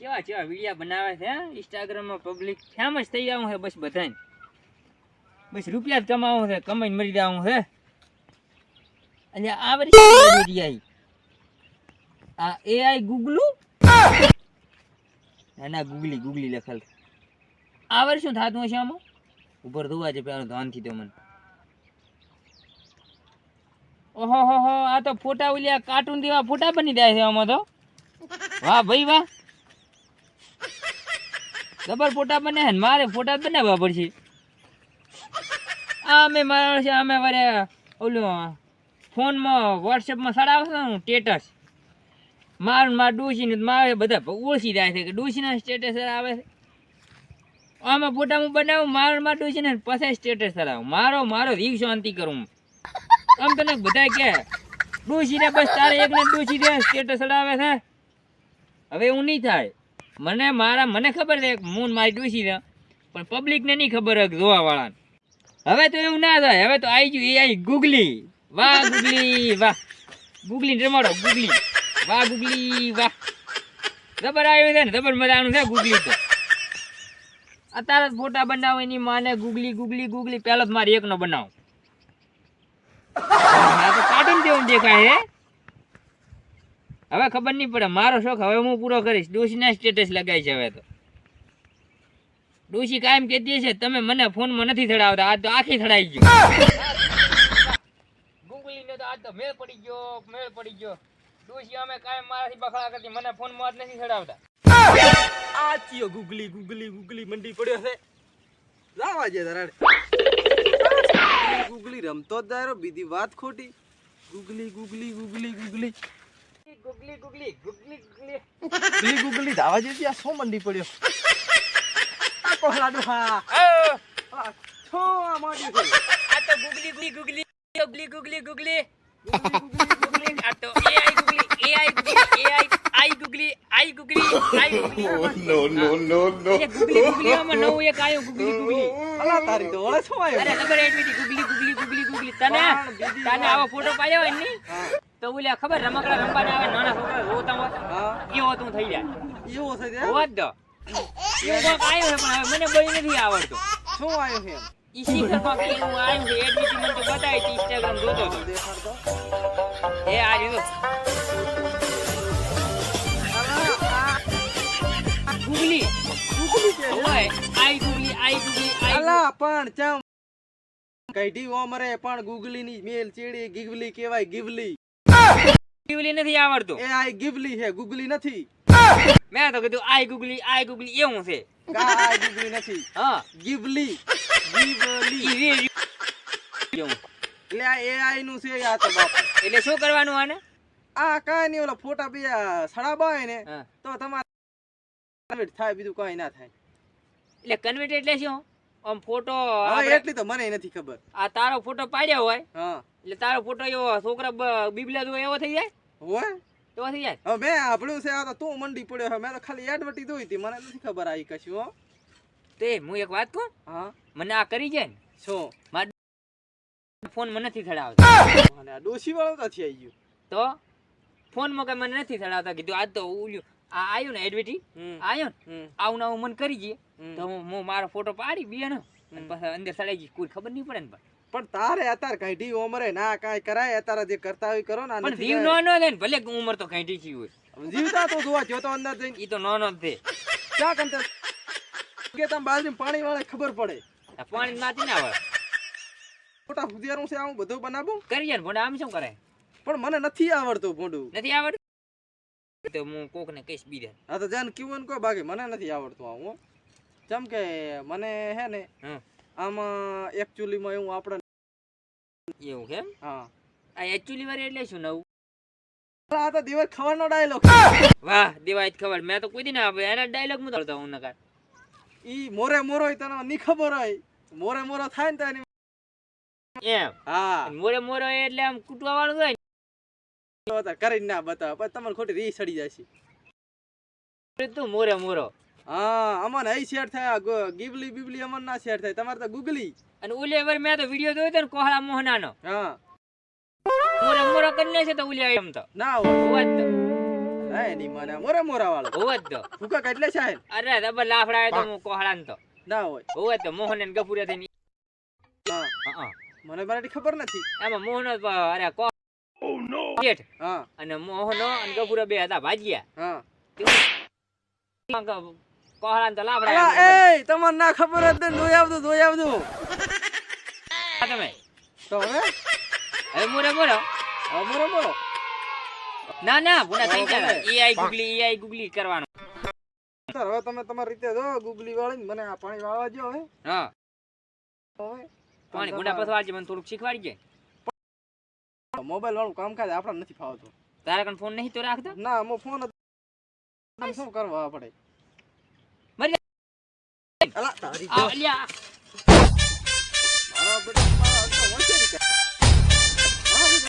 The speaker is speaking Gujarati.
ચેવા વિડિયા બનાવે છે ઇન્સ્ટાગ્રામમાં પબ્લિક ફેમસ થઈ જવું છે બસ બધાને બસ રૂપિયા જ કમાવું છે, કમાઈને મરી જવું છે. અને આ વળી આ એઆઈ ગુગલું ના ના ગુગલી ગુગલી લખેલ આ વર્ષ શું થતું હશે આમાં? ઉપર ધોવા છે પેલું ધ્યાનથી તો મને. ઓહો, હો હો, આ તો ફોટા ઓલ્યા કાર્ટૂન દેવા ફોટા બની જાય છે આમાં તો. વાહ, ભાઈ વાહ. જબર ફોટા બને મારે ફોટા બનાવવા પડશે. આ અમે મારા છે, અમે વરે ઓલું ફોનમાં વોટ્સએપમાં ચડાવશો ને, સ્ટેટસ. મારું માર ડૂસીને મારે બધા ઓળખી જાય છે કે ડૂસીના સ્ટેટસ આવે છે. આમાં ફોટા હું બનાવું, મારું માર ડૂસીને પછી સ્ટેટસ ચડાવું મારો મારો રીવ શાંતિ કરું આમ તને બધા કે ડૂસીને બસ તારે એકને ડૂસી દે સ્ટેટસ ચડાવે છે. હવે એવું નહીં થાય. મને મારા મને ખબર છે, મૂન મારી ડૂસી છે પણ પબ્લિકને નહીં ખબર હોય જોવાવાળાને. હવે તો એવું ના થાય. હવે તો આવી ગયું એ આવી ગુગલી. વાહ ગુગલી વાહ. ગુગલી રમાડો, ગુગલી. વાહ ગુગલી, વાહ. જબર આવ્યું છે ને, જબર મજાનું છે ગુગલી તો. અત્યારે જ ફોટા બનાવો, એની માને ગુગલી ગુગલી ગુગલી. પહેલો જ મારે એકનો બનાવો. કાર્ટૂન જેવું દેખાય હે હવે ખબર નહીં પડે મારો શોખ હવે હું પૂરો કરીશ. ડોશીના સ્ટેટસ લગાવી છે હવે તો. ડોશી કાયમ કહેતી છે તમે મને ફોનમાં નથી થડાવતા આ તો આખી થડાઈ ગયો. ગુગલીને તો આજ તો મેળ પડી ગયો મેળ પડી ગયો. ડોશી અમે કાયમ મારાથી બખડા કરતી મને ફોનમાં જ નથી થડાવતા. આ ચિયો ગુગલી ગુગલી ગુગલી મંડી પડ્યો છે. જાવા જે ધરાડે. ગુગલી રમતો જ દાયરો બીજી વાત ખોટી. Googly googly googly googly. Googly googly googly googly googly googly ધાવા જેવી આ સો મંડી પડ્યો આ લાડુ હા છો આ માડી છે આ તો googly googly googly googly googly googly googly આ તો AI googly AI googly AI I googly I googly I googly no, no, no, no. એ ગુગલી ગુગલી આમાં નવું એક આયો ગુગલી ગુગલી અલા તારી તો ઓળે છો અરે ખબર એટલી ગુગલી ગુગલી ગુગલી ગુગલી તને તને આવો ફોટો પાડ્યો હોય ને તો બોલ્યા ખબર રમકડા રમવા આવે નાના છોકરા રોતા હોય એવો તું થઈ જાય. એવો થઈ જાય? વાત દો એવું આવ્યો છે પણ હવે મને બળી નથી આવડતું. શું આવ્યો છે ઈ શિખરમાં કે એવું આવ્યું છે એડમિટી મને તો બતાવી ઇન્સ્ટાગ્રામ જોતો હતો. એ આ ગુગલી. ગુગલી કે ઓય આઈ ગુગલી આઈ ગુગલી આઈ અલા પણ ચમ. કઈઢી ઓમરે પણ ગુગલી ની મેલ ચેડી ગીગલી કેવાય ગીવલી ગુગલી નથી આવડતું. એ આ ગીવલી છે ગુગલી નથી. મેં તો કીધું આઈ ગુગલી આઈ ગુગલી એવું છે. આ ગુગલી નથી? હા. ગીવલી ગીવલી. એટલે આ એઆઈ નું છે આ તો બાપ એટલે શું કરવાનું આને? આ કાંઈ નહીં ઓલા ફોટા બે હોય ને તો તમારે થાય બીજું કાંઈ ના થાય. એટલે કન્વર્ટ એટલે શું? આમ ફોટો હવે એટલી તો મને નથી ખબર. આ તારો ફોટો પાડ્યો હોય હા. એટલે તારો ફોટો એવો છોકરા બીબલા જેવો એવો થઈ જાય? હોય? એવો થઈ જાય? હવે મેં આપણું છે આ તો તું મંડી પડ્યો છે. મેં તો ખાલી એડવર્ટી જોઈ હતી. મને નથી ખબર આવી કશું હો. તે હું એક વાત કહું? હા. મને આ કરી જાય ને શું ફોન મને નથી થડાવતો અને આ ડોશી વાળો ક્યાંથી આવી ગયો. તો? ફોનમાં કઈ મને નથી થડાવતા કીધું આજ તો ઉલ્યું. આ આવ્યું ને એડમિટી આવ્યો ને? આવું ને આવું મન કરી જઈએ તો હું મારો ફોટો પાડી બે ને પછી અંદર ચડાઈ જઈશ કોઈ ખબર નહીં પડે ને પણ પણ તારે અત્યારે કઈઢી ઉંમરે ના કાંઈ કરાય અત્યારે જે કરતા હોય કરો ને પણ જીવ નો નો ને ભલે ઉંમર તો કઈ ટીચી હોય. જીવતા તો જોવા જોતો અંદર જઈને. ઈ તો નો નો જ છે ક્યાં કંતે કે તમે બાજરી પાણી વાળે ખબર પડે. પાણી નાતી ના આવે મોટા હુદિયારું છે આવું બધું બનાવું? કરીએ ને ભોંડા આમ શું કરે પણ મને નથી આવડતું ભોંડું. નથી આવડતું? તો હું કોક ને કહીશ બીજા હા તો જાન કીવું કહો બાકી મને નથી આવડતું આવું જેમ કે મને હે ને. આમાં એકચ્યુઅલીમાં એવું આપણે એવું કેમ હા. આ એકચ્યુઅલી વાળી એટલે શું નવું? આ તો દિવસ ખવાનો ડાયલોગ વાહ દેવાય જ ખબર મેં તો કોઈ દી ના એના ડાયલોગ હું કરતો હું નકાર. ઈ મોરે મોરો તને ની ખબર હોય. મોરે મોરો થાય ને તો એની એમ? હા. મોરે મોરો એટલે આમ કૂટવા વાળું હોય કરીને ના બતાવે પણ તમને ખોટી રી સડી જશે તું મોરે મોરો. હા અમન અહીં શેર થાય ગીબલી બીબલી અમન ના શેર થાય. તમારે તો ગુગલી. અને ઉલે વાર મેં તો વિડિયો જોયો ને કોહળા મોહનાનો. હા. મોરે મોરો કરીને છે તો ઉલે એમ તો. ના હોય. હોવા જ તો. હે ની મને મોરા મોરા વાળો હોવ જ તો ફૂકા કેટલે છે અરે રબર લાફડા તો હું કોહળા તો. ના હોય. હોવ તો મોહન ને ગફુરે થઈને. હા. હા મને બરાબર ખબર નથી. એમાં મોહન અરે કો જેઠ હા. અને મોહનો અને ગભુરા બે હતા ભાજ્યા. હા. કોહળા તો લાફડા એ તમને ના ખબર હતી જોઈ આવજો જોઈ આવજો. તમે. તો હવે? હવે મોરે બોલો. હવે મોરે મોરો ના ના પુના થઈ ગયા. એઆઈ ગુગલી એઆઈ ગુગલી કરવાનું. સર હવે તમે તમારી રીતે જો ગુગલી વાળી મને આ પાણી વાળવા જો હવે. હા. પાણી ગુંડા પસવાડજે મને થોડુંક શીખવાડજે. મોબાઈલ વાળું કામ કામકાજ આપણે નથી ફાવતો. તારે કણ ફોન નહીં તો રાખતો ના મો ફોન શું કરવા પડે? મરી અલા તારી અલ્યા